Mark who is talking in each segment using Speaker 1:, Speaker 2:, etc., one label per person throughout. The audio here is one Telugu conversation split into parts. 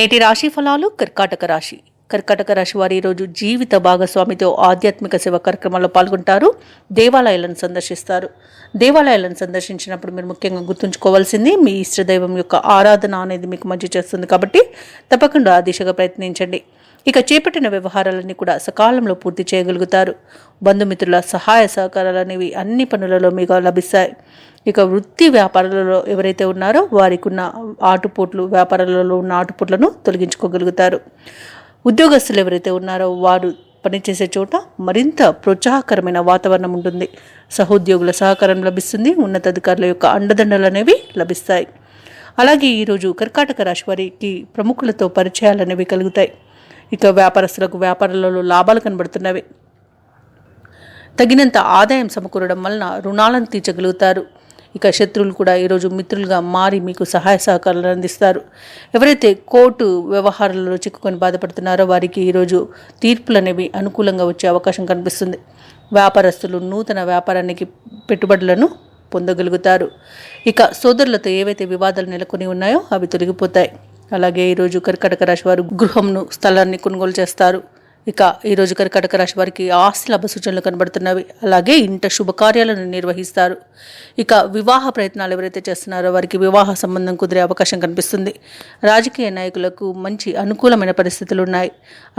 Speaker 1: నేటి రాశి ఫలాలు కర్కాటక రాశి. కర్కాటక రాశి వారి ఈరోజు జీవిత భాగస్వామితో ఆధ్యాత్మిక సేవ కార్యక్రమాల్లో పాల్గొంటారు. దేవాలయాలను సందర్శిస్తారు. దేవాలయాలను సందర్శించినప్పుడు మీరు ముఖ్యంగా గుర్తుంచుకోవాల్సింది మీ ఇష్టదైవం యొక్క ఆరాధన అనేది మీకు మంచి చేస్తుంది కాబట్టి తప్పకుండా ఆ దిశగా ప్రయత్నించండి. ఇక చేపట్టిన వ్యవహారాలన్నీ కూడా సకాలంలో పూర్తి చేయగలుగుతారు. బంధుమిత్రుల సహాయ సహకారాలు అనేవి అన్ని పనులలో మీకు లభిస్తాయి. ఇక వృత్తి వ్యాపారాలలో ఎవరైతే ఉన్నారో వారికి ఉన్న ఆటుపోట్లు వ్యాపారాలలో ఉన్న ఆటుపోట్లను తొలగించుకోగలుగుతారు. ఉద్యోగస్తులు ఎవరైతే ఉన్నారో వారు పనిచేసే చోట మరింత ప్రోత్సాహకరమైన వాతావరణం ఉంటుంది. సహోద్యోగుల సహకారం లభిస్తుంది ఉన్నతాధికారుల యొక్క అండదండలు అనేవి లభిస్తాయి. అలాగే ఈరోజు కర్కాటక రాశి వారికి ప్రముఖులతో పరిచయాలు అనేవి కలుగుతాయి. ఇక వ్యాపారస్తులకు వ్యాపారాలలో లాభాలు కనబడుతున్నవి. తగినంత ఆదాయం సమకూరడం వలన రుణాలను తీర్చగలుగుతారు. ఇక శత్రువులు కూడా ఈరోజు మిత్రులుగా మారి మీకు సహాయ సహకారాలు అందిస్తారు. ఎవరైతే కోర్టు వ్యవహారాలలో చిక్కుకొని బాధపడుతున్నారో వారికి ఈరోజు తీర్పులు అనేవి అనుకూలంగా వచ్చే అవకాశం కనిపిస్తుంది. వ్యాపారస్తులు నూతన వ్యాపారానికి పెట్టుబడులను పొందగలుగుతారు. ఇక సోదరులతో ఏవైతే వివాదాలు నెలకొని ఉన్నాయో అవి తొలగిపోతాయి. అలాగే ఈరోజు కర్కటక రాశి వారు గృహంను స్థలాన్ని కొనుగోలు చేస్తారు. ఇక ఈరోజు కర్కటక రాశి వారికి ఆస్తి లాభ సూచనలు కనబడుతున్నవి. అలాగే ఇంట శుభకార్యాలను నిర్వహిస్తారు. ఇక వివాహ ప్రయత్నాలు ఎవరైతే చేస్తున్నారో వారికి వివాహ సంబంధం కుదిరే అవకాశం కనిపిస్తుంది. రాజకీయ నాయకులకు మంచి అనుకూలమైన పరిస్థితులు ఉన్నాయి.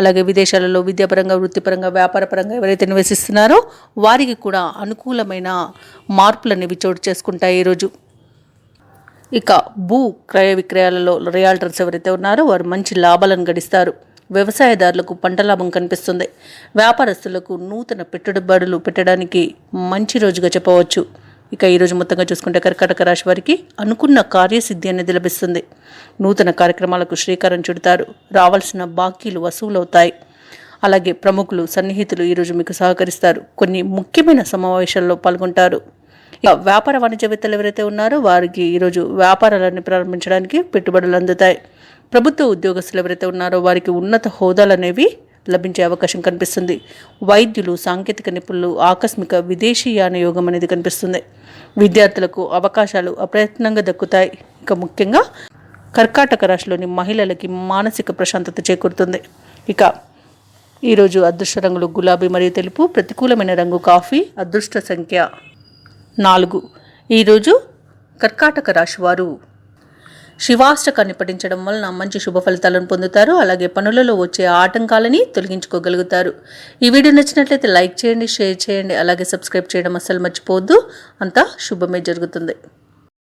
Speaker 1: అలాగే విదేశాలలో విద్యాపరంగా వృత్తిపరంగా వ్యాపారపరంగా ఎవరైతే నివసిస్తున్నారో వారికి కూడా అనుకూలమైన మార్పులు అనేవి చోటు చేసుకుంటాయి ఈరోజు ఇక భూ క్రయ విక్రయాలలో రియాల్టర్స్ ఎవరైతే ఉన్నారో వారు మంచి లాభాలను గడిస్తారు. వ్యవసాయదారులకు పంట లాభం కనిపిస్తుంది. వ్యాపారస్తులకు నూతన పెట్టుబడులు పెట్టడానికి మంచి రోజుగా చెప్పవచ్చు. ఇక ఈరోజు మొత్తంగా చూసుకుంటే కర్కాటక రాశి వారికి అనుకున్న కార్యసిద్ధి అనేది లభిస్తుంది. నూతన కార్యక్రమాలకు శ్రీకారం చుడతారు. రావాల్సిన బాకీలు వసూలవుతాయి. అలాగే ప్రముఖులు సన్నిహితులు ఈరోజు మీకు సహకరిస్తారు. కొన్ని ముఖ్యమైన సమావేశాల్లో పాల్గొంటారు. వ్యాపార వాణిజ్యవేత్తలు ఎవరైతే ఉన్నారో వారికి ఈరోజు వ్యాపారాలన్నీ ప్రారంభించడానికి పెట్టుబడులు అందుతాయి. ప్రభుత్వ ఉద్యోగస్తులు ఎవరైతే ఉన్నారో వారికి ఉన్నత హోదాలు అనేవి లభించే అవకాశం కనిపిస్తుంది. వైద్యులు సాంకేతిక నిపుణులు ఆకస్మిక విదేశీయాన యోగం అనేది కనిపిస్తుంది. విద్యార్థులకు అవకాశాలు అప్రయత్నంగా దక్కుతాయి. ఇక ముఖ్యంగా కర్కాటక రాశిలోని మహిళలకి మానసిక ప్రశాంతత చేకూరుతుంది. ఇక ఈరోజు అదృష్ట రంగులు గులాబీ మరియు తెలుపు ప్రతికూలమైన రంగు కాఫీ అదృష్ట సంఖ్య. నాలుగు. ఈరోజు కర్కాటక రాశి వారు శివాష్టకాన్ని పఠించడం వలన మంచి శుభ ఫలితాలను పొందుతారు. అలాగే పనులలో వచ్చే ఆటంకాలని తొలగించుకోగలుగుతారు. ఈ వీడియో నచ్చినట్లయితే లైక్ చేయండి షేర్ చేయండి అలాగే సబ్స్క్రైబ్ చేయడం అస్సలు మర్చిపోవద్దు. అంతా శుభమే జరుగుతుంది.